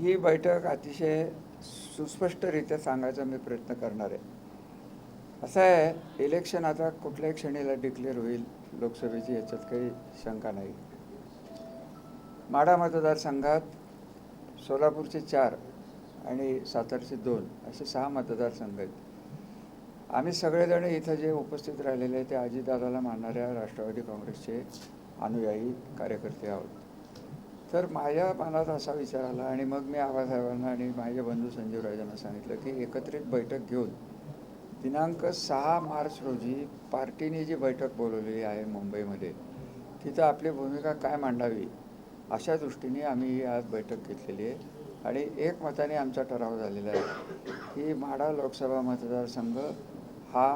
ही बैठक अतिशय सुस्पष्टरित्या सांगायचा मी प्रयत्न करणार आहे. असं आहे इलेक्शन आता कुठल्याही क्षणीला डिक्लेअर होईल लोकसभेची याच्यात काही शंका नाही. माढा मतदारसंघात सोलापूरचे चार आणि सातारचे दोन असे सहा मतदारसंघ आहेत. आम्ही सगळेजण इथं जे उपस्थित राहिलेले आहे ते अजितदादाला मानणाऱ्या राष्ट्रवादी काँग्रेसचे अनुयायी कार्यकर्ते आहोत. तर माझ्या मनात असा विचार आला आणि मग मी आबासाहेबांना आणि माझे बंधू संजीव राजांना सांगितलं की एकत्रित बैठक घेऊन दिनांक सहा मार्च रोजी पार्टीने जी बैठक बोलवलेली आहे मुंबईमध्ये तिथं आपली भूमिका काय मांडावी अशा दृष्टीने आम्ही ही आज बैठक घेतलेली आहे. आणि एक मताने आमचा ठराव झालेला आहे की माढा लोकसभा मतदारसंघ हा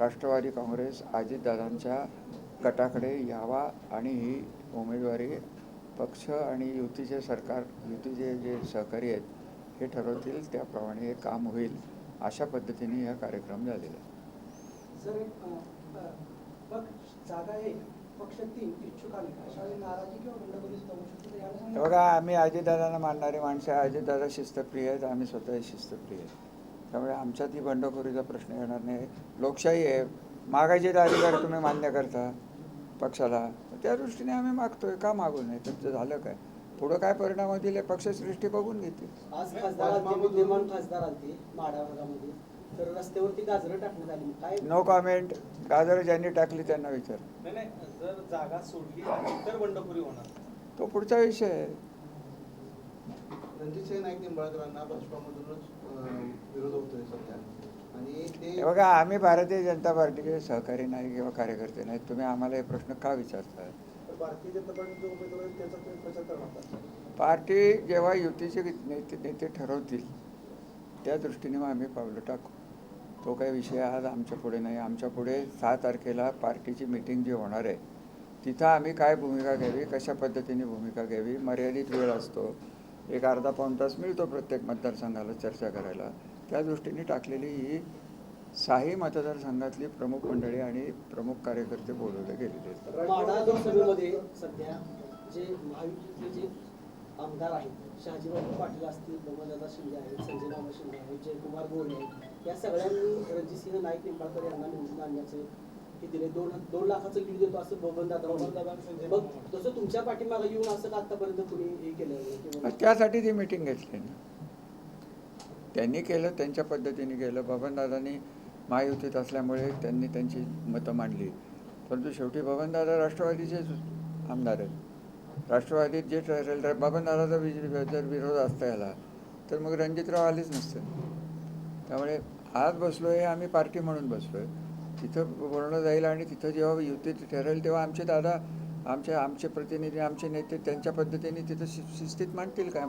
राष्ट्रवादी काँग्रेस अजितदादांच्या गटाकडे यावा आणि ही उमेदवारी पक्ष आणि युतीचे सरकार युतीचे जे सहकारी आहेत हे ठरवतील त्याप्रमाणे हे काम होईल अशा पद्धतीने हा कार्यक्रम झालेला आहे. बघा आम्ही अजितदादांना मानणारी माणसं आहे अजितदादा शिस्तप्रिय आहेत. आम्ही स्वतः शिस्तप्रिय आहेत. त्यामुळे आमच्यात ही बंडखोरीचा प्रश्न येणार नाही. लोकशाही आहे. मागायचे अधिकार तुम्ही मान्य करता पक्षाला. त्या दृष्टीने आम्ही मागतोय. का मागू नये? तुमचं झालं काय? पुढं काय परिणाम होतील हे पक्षसृष्टी बघून घेतील. आज खासदार आलते विद्यमान खासदार आलते माढा भागामध्ये. तर रस्त्यावरती गाजरं टाकण्यात आली. काय? No comment. गाजर ज्यांनी टाकली त्यांना विचार. नाही नाही जर जागा सोडली तर बंडखोरी होणार. तो पुढचा विषय आहे. रणजितसिंह नाईक निंबाळकरांना भाजपामधूनच अं, विरोध होतोय सध्या. हे बघा आम्ही भारतीय जनता पार्टीचे सहकारी नाही किंवा कार्यकर्ते नाहीत. तुम्ही आम्हाला हे प्रश्न का विचारता भारतीय जनता पार्टीचे उमेदवार आहेत, त्याचा तुम्ही प्रचार करणार पार्टी जेव्हा युतीचे नेते नेते ठरवतील त्या दृष्टीने मग आम्ही पावलं टाकू. तो काही विषय आज आमच्या पुढे नाही. आमच्या पुढे सहा तारखेला पार्टीची मिटिंग जी होणार आहे तिथं आम्ही काय भूमिका घ्यावी कशा पद्धतीने भूमिका घ्यावी मर्यादित वेळ असतो. एक अर्धा पाऊण तास मिळतो प्रत्येक मतदारसंघाला चर्चा करायला. त्या दृष्टीने टाकलेली ही साही मतदारसंघातली प्रमुख मंडळी आणि प्रमुख कार्यकर्ते बोलवले गेलेले सध्या जे महायुतीतले जे आमदार आहेत शहाजीबाबू पाटील असतील बबनदादा शिंदे आहेत संजय मामा शिंदे आहेत जयकुमार गोरे आहेत या सगळ्यांनी रणजितसिंह नाईक निंबाळकर यांना निवडून आणण्याचं हे दिले दोन दोन लाखाचं लीड देतो असं बबनदादा म्हणाले. मग तसं तुमच्या पाठीमागे येऊन असं का आतापर्यंत कुणी हे केलं त्यासाठी ती मिटिंग घेतली ना. त्यांनी केलं त्यांच्या पद्धतीने केलं. बबनदादांनी महायुतीत असल्यामुळे त्यांनी त्यांची मतं मांडली. परंतु शेवटी बबनदादा राष्ट्रवादीचेच आमदार आहेत. राष्ट्रवादीत जे ठरेल तर बबनदादाचा विज- जर विरोध असता याला तर मग रणजितराव आलेच नसते त्यामुळे आज बसलो आहे आम्ही पार्टी म्हणून बसलो आहे तिथं बोलणं जाईल आणि तिथं जेव्हा युतीत ठरेल तेव्हा आमचे दादा आमचे आमचे प्रतिनिधी आमचे नेते त्यांच्या पद्धतीने तिथं शि- शिस्तीत मांडतील काय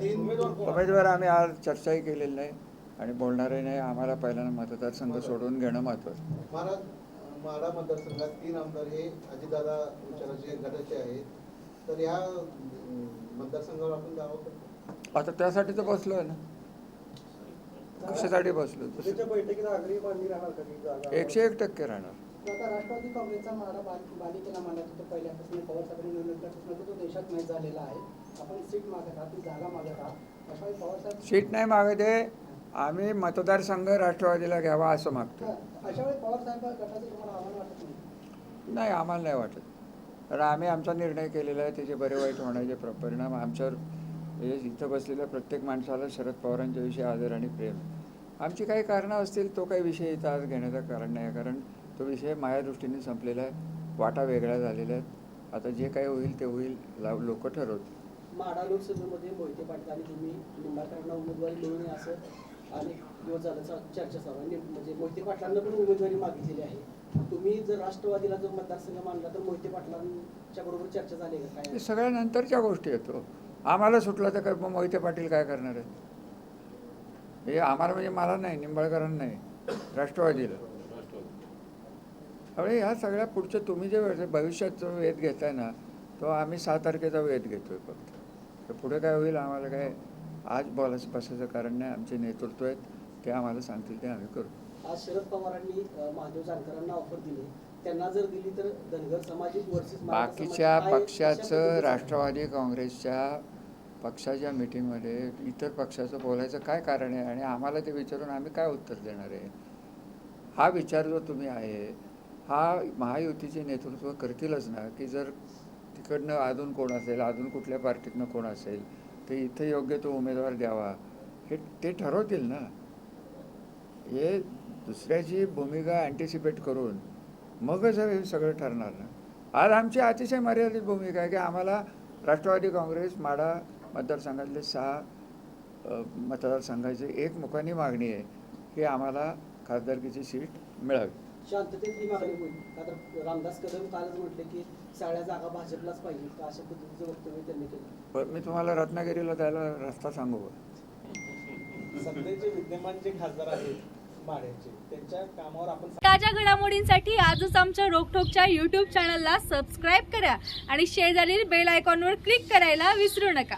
तीन उमेदवार आम्ही आज चर्चाही केलेली नाही आणि बोलणारही नाही. आम्हाला पहिल्यांदा मतदारसंघ सोडून घेणं महत्त्वाचं माढा माढा मतदारसंघात तीन आमदार हे अजितदादा विचाराचे गटाचे आहेत. तर ह्या अं, मतदारसंघावर आपण दावा करतो. आता त्यासाठी तर बसलो आहे ना. कशासाठी बसलो? एकशे एक टक्के राहणार. आता राष्ट्रवादी काँग्रेसचा बाल- बालिकेला मांडत होतो पहिल्यापासून पवार साहेबांनी निवडणुकीपासून तो देशात माहीत झालेला आहे. आपण सीट मागत आहात जागा मागत आहात. अशा वेळी पवार साहेब सीट नाही मागते आम्ही मतदारसंघ राष्ट्रवादीला घ्यावा असं मागतो. अशा वेळी पवार साहेब गटाचं तुम्हाला आव्हान वाटत नाही? नाही आम्हाला नाही वाटत. कारण आम्ही आमचा निर्णय केलेला आहे त्याचे बरे वाईट होण्याचे प्र- परिणाम आमच्यावर हे इथं बसलेल्या प्रत्येक माणसाला शरद पवारांच्या विषयी आदर आणि प्रेम. आमची काही कारणं असतील तो काही विषय इथं आज घेण्याचं कारण नाही आहे. कारण तो विषय माझ्या दृष्टीने संपलेला आहे. वाटा वेगळ्या झालेल्या आहेत. आता जे काही होईल ते होईल लोक ठरवतील. माडा लोकसभेमध्ये मोहिते पाटील आणि तुम्ही निंबाळकरांना उमेदवारी मिळू नये असं अनेक दिवस झालं चा- चर्चा चालू आहे. आणि म्हणजे मोहिते पाटलांना पण उमेदवारी मागितलेली आहे. तुम्ही जर राष्ट्रवादीला जर मतदारसंघ मानला तर मोहिते पाटलांच्या बरोबर चर्चा झाली का? हे काय सगळ्या नंतरच्या गोष्टी येतो आम्हाला सुटलं तर काय मोहिते पाटील काय करणार आहेत? हे आम्हाला म्हणजे मला नाही निंबाळकरांना नाही राष्ट्रवादीला. त्यामुळे ह्या सगळ्या पुढच्या तुम्ही जे भविष्यात जो वेध घेताय ना तो आम्ही सहा तारखेचा वेध घेतोय फक्त. तर पुढे काय होईल आम्हाला काय आज बोलायचं बसायचं कारण नाही आमचे नेतृत्व आहेत ते आम्हाला सांगतील ते आम्ही करू. आज शरद पवारांनी महादेव जानकरांना ऑफर दिली. त्यांना जर दिली तर धनगर समाज बाकीच्या पक्षाचं राष्ट्रवादी काँग्रेसच्या पक्षाच्या मिटिंगमध्ये इतर पक्षाचं बोलायचं काय कारण आहे आणि आम्हाला ते विचारून आम्ही काय उत्तर देणार आहे? हा विचार जो तुम्ही आहे हा महायुतीचे नेतृत्व करतीलच ना? की जर तिकडनं अजून कोण असेल अजून कुठल्या पार्टीतनं कोण असेल तर इथे योग्य तो उमेदवार द्यावा हे ते ठरवतील ना? हे दुसऱ्याची भूमिका अँटिसिपेट करून मगच हे सगळं ठरणार ना? आज आमची अतिशय मर्यादित भूमिका आहे की आम्हाला राष्ट्रवादी काँग्रेस माडा मतदारसंघातले सहा मतदारसंघाची एक मुखानी मागणी आहे की आम्हाला खासदारकीची सीट मिळावी. शांततेत ही मागणी होईल. का तर रामदास कदम कालच म्हटले की सगळ्या जागा भाजपलाच पाहिजे. का अशा पद्धतीचं वक्तव्य त्यांनी केलं. पण मी तुम्हाला रत्नागिरीला जायला रस्ता सांगू? सध्याचे विद्यमान जे खासदार आहेत माड्याचे त्यांच्या कामावर आपण ताज्या घडामोडींसाठी आजच आमच्या रोकठोकच्या यूट्यूब चॅनलला सबस्क्राईब करा आणि शेजारील बेल आयकॉनवर क्लिक करायला विसरू नका.